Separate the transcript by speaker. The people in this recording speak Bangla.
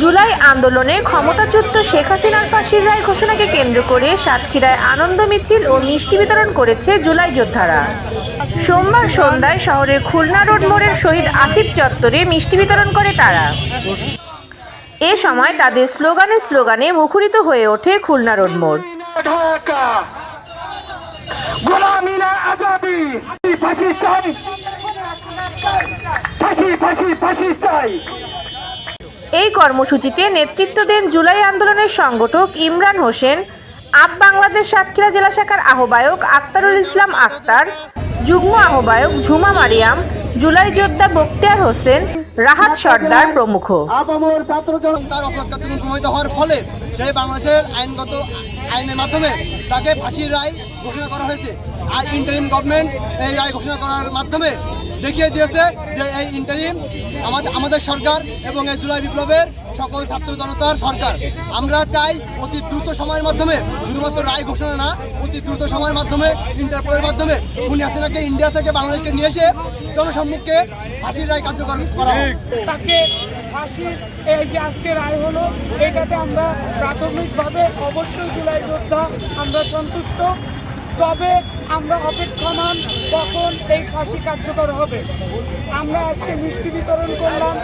Speaker 1: জুলাই আন্দোলনে ক্ষমতাচ্যুত শেখ হাসিনার ফাঁসির রায় ঘোষণাকে কেন্দ্র করে সাতক্ষীরায় আনন্দ মিছিল ও মিষ্টি বিতরণ করেছে জুলাই যোদ্ধারা। সোমবার সন্ধ্যায় শহরের খুলনা রোড মোড়ের শহীদ আসিফ চত্বরে মিষ্টি বিতরণ করে তারা। এ সময় তাদের স্লোগানে স্লোগানে মুখরিত হয়ে ওঠে খুলনা রোড মোড়।
Speaker 2: ফাঁসি ফাঁসি ফাঁসি চাই।
Speaker 1: এই কর্মসূচিতে নেতৃত্ব দেন জুলাই আন্দোলনের সংগঠক ইমরান হোসেন আপ বাংলাদেশ সাতক্ষীরা জেলা শাখার আহ্বায়ক আক্তারুল ইসলাম আক্তার যুগ্ম আহ্বায়ক ঝুমা মারিয়াম জুলাই যোদ্ধা বক্তিয়ার হোসেন রাহাত সর্দার প্রমুখ।
Speaker 3: তার অপরাধ কার্যক্রম প্রমাণিত হওয়ার ফলে সেই বাংলাদেশের আইনগত আইনের মাধ্যমে তাকে ফাঁসির রায় ঘোষণা করা হয়েছে আর ইন্টারিম গভর্নমেন্ট এই রায় ঘোষণা করার মাধ্যমে দেখিয়ে দিয়েছে যে এই ইন্টারিম আমাদের আমাদের সরকার এবং এই জুলাই বিপ্লবের সকল ছাত্র জনতার সরকার আমরা চাই অতি দ্রুত সময়ের মাধ্যমে, শুধুমাত্র রায় ঘোষণা না, অতি দ্রুত সময়ের মাধ্যমে, ইন্টারপোলের মাধ্যমে খুনি হাসিনাকে ইন্ডিয়া থেকে বাংলাদেশকে নিয়ে এসে জনসম্মুখে ফাঁসির রায় কার্যকর করা।
Speaker 4: তাকে ফাঁসির এই যে আজকে রায় হলো, এটাতে আমরা প্রাথমিকভাবে অবশ্যই জুলাই যোদ্ধা আমরা সন্তুষ্ট। তবে আমরা অপেক্ষমান কখন এই ফাঁসি কার্যকর হবে? আমরা আজকে মিষ্টি বিতরণ করলাম।